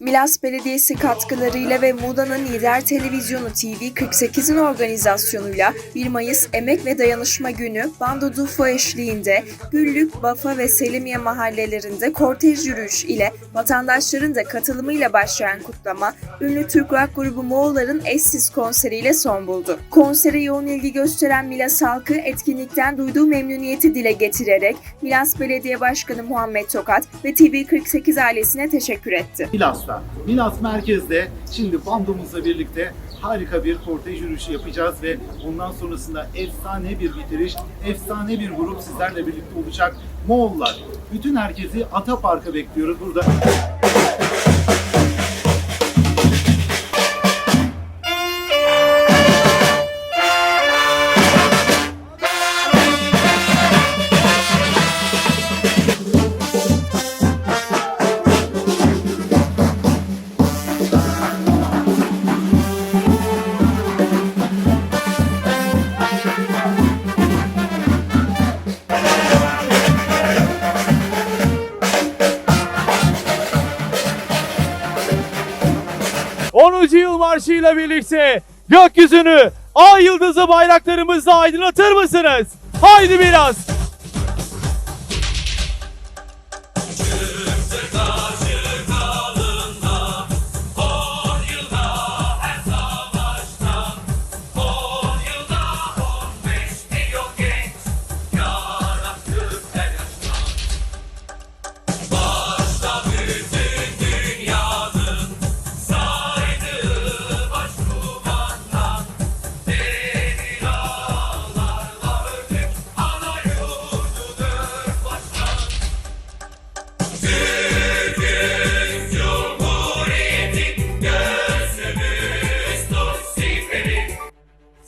Milas Belediyesi katkılarıyla ve Muğla'nın Lider Televizyonu TV 48'in organizasyonuyla 1 Mayıs Emek ve Dayanışma Günü Bando Dufo eşliğinde Güllük, Bafa ve Selimiye mahallelerinde kortej yürüyüş ile vatandaşların da katılımıyla başlayan kutlama ünlü Türk rock grubu Moğolların eşsiz konseriyle son buldu. Konsere yoğun ilgi gösteren Milas halkı etkinlikten duyduğu memnuniyeti dile getirerek Milas Belediye Başkanı Muhammed Tokat ve TV48 ailesine teşekkür etti. Milas'ta. Milas merkezde şimdi bandomuzla birlikte harika bir kortej yürüyüşü yapacağız ve ondan sonrasında efsane bir bitiriş, efsane bir grup sizlerle birlikte olacak. Moğollar. Bütün herkesi Atapark'a bekliyoruz burada. Onuncu yıl marşıyla birlikte gökyüzünü ay yıldızı bayraklarımızla aydınlatır mısınız? Haydi biraz.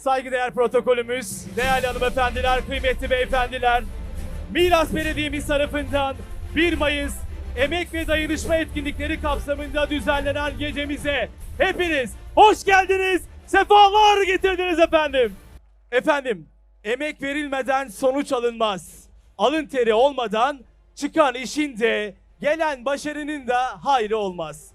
Saygıdeğer protokolümüz, değerli hanımefendiler, kıymetli beyefendiler, Milas Belediye'miz tarafından 1 Mayıs Emek ve Dayanışma Etkinlikleri kapsamında düzenlenen gecemize hepiniz hoş geldiniz, sefalar getirdiniz efendim. Efendim, emek verilmeden sonuç alınmaz. Alın teri olmadan çıkan işin de gelen başarının da hayrı olmaz.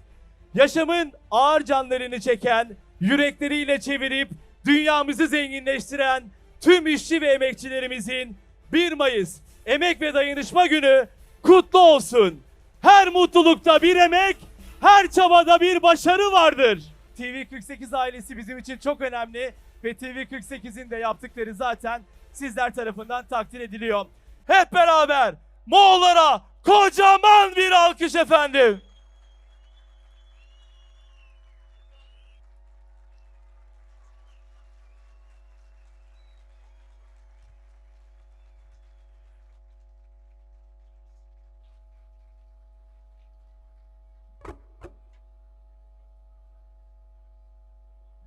Yaşamın ağır canlarını çeken, yürekleriyle çevirip dünyamızı zenginleştiren tüm işçi ve emekçilerimizin 1 Mayıs Emek ve Dayanışma Günü kutlu olsun. Her mutlulukta bir emek, her çabada bir başarı vardır. TV48 ailesi bizim için çok önemli ve TV48'in de yaptıkları zaten sizler tarafından takdir ediliyor. Hep beraber Moğollara kocaman bir alkış efendim.